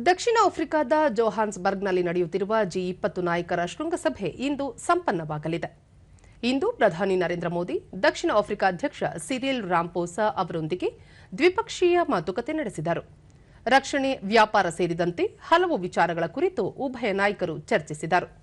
ದಕ್ಷಿಣ ಆಫ್ರಿಕಾದ ಜೋಹಾನ್ಸ್ಬರ್ಗ್ನಲ್ಲಿ ನಡೆಯುತ್ತಿರುವ ಜಿ ಇಪ್ಪತ್ತು ನಾಯಕರ ಶೃಂಗಸಭೆ ಇಂದು ಸಂಪನ್ನವಾಗಲಿದೆ. ಇಂದು ಪ್ರಧಾನಿ ನರೇಂದ್ರ ಮೋದಿ, ದಕ್ಷಿಣ ಆಫ್ರಿಕಾ ಅಧ್ಯಕ್ಷ ಸಿರಿಲ್ ರಾಂಪೋಸಾ ಅವರೊಂದಿಗೆ ದ್ವಿಪಕ್ಷೀಯ ಮಾತುಕತೆ ನಡೆಸಿದರು. ರಕ್ಷಣೆ, ವ್ಯಾಪಾರ ಸೇರಿದಂತೆ ಹಲವು ವಿಚಾರಗಳ ಕುರಿತು ಉಭಯ ನಾಯಕರು ಚರ್ಚಿಸಿದರು.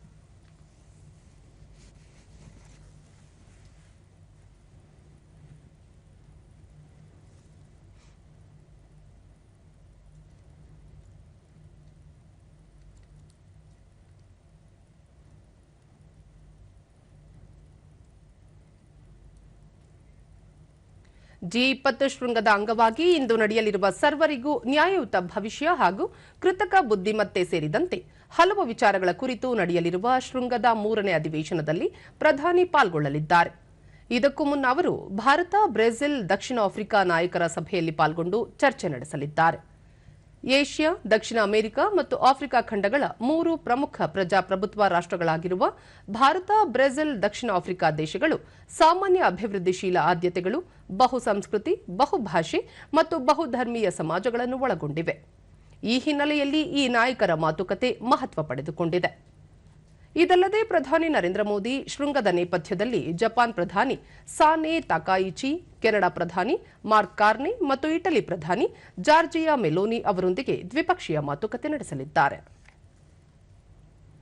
ಜಿ ಇಪ್ಪತ್ತು ಶೃಂಗದ ಅಂಗವಾಗಿ ಇಂದು ನಡೆಯಲಿರುವ ಸರ್ವರಿಗೂ ನ್ಯಾಯಯುತ ಭವಿಷ್ಯ ಹಾಗೂ ಕೃತಕ ಬುದ್ದಿಮತ್ತೆ ಸೇರಿದಂತೆ ಹಲವು ವಿಚಾರಗಳ ಕುರಿತು ನಡೆಯಲಿರುವ ಶೃಂಗದ ಮೂರನೇ ಅಧಿವೇಶನದಲ್ಲಿ ಪ್ರಧಾನಿ ಪಾಲ್ಗೊಳ್ಳಲಿದ್ದಾರೆ. ಇದಕ್ಕೂ ಮುನ್ನ ಅವರು ಭಾರತ, ಬ್ರೆಜಿಲ್, ದಕ್ಷಿಣ ಆಫ್ರಿಕಾ ನಾಯಕರ ಸಭೆಯಲ್ಲಿ ಪಾಲ್ಗೊಂಡು ಚರ್ಚೆ ನಡೆಸಲಿದ್ದಾರೆ. ಏಷ್ಯಾ, ದಕ್ಷಿಣ ಅಮೆರಿಕ ಮತ್ತು ಆಫ್ರಿಕಾ ಖಂಡಗಳ ಮೂರು ಪ್ರಮುಖ ಪ್ರಜಾಪ್ರಭುತ್ವ ರಾಷ್ಟ್ರಗಳಾಗಿರುವ ಭಾರತ, ಬ್ರೆಜಿಲ್, ದಕ್ಷಿಣ ಆಫ್ರಿಕಾ ದೇಶಗಳು ಸಾಮಾನ್ಯ ಅಭಿವೃದ್ಧಿಶೀಲ ಆದ್ಯತೆಗಳು, ಬಹುಸಂಸ್ಕೃತಿ, ಬಹುಭಾಷೆ ಮತ್ತು ಬಹುಧರ್ಮೀಯ ಸಮಾಜಗಳನ್ನು ಒಳಗೊಂಡಿವೆ. ಈ ಹಿನ್ನೆಲೆಯಲ್ಲಿ ಈ ನಾಯಕರ ಮಾತುಕತೆ ಮಹತ್ವ ಪಡೆದುಕೊಂಡಿದೆ. ಇದಲ್ಲದೆ ಪ್ರಧಾನಿ ನರೇಂದ್ರ ಮೋದಿ ಶೃಂಗದ ನೇಪಥ್ಯದಲ್ಲಿ ಜಪಾನ್ ಪ್ರಧಾನಿ ಸಾನೆ ತಕಾಯಿಚಿ ಕೆನಡಾ ಪ್ರಧಾನಿ ಮಾರ್ಕ್ ಕಾರ್ನಿ ಮತ್ತು ಇಟಲಿ ಪ್ರಧಾನಿ ಜಾರ್ಜಿಯಾ ಮೆಲೋನಿ ಅವರೊಂದಿಗೆ ದ್ವಿಪಕ್ಷೀಯ ಮಾತುಕತೆ ನಡೆಸಲಿದ್ದಾರೆ.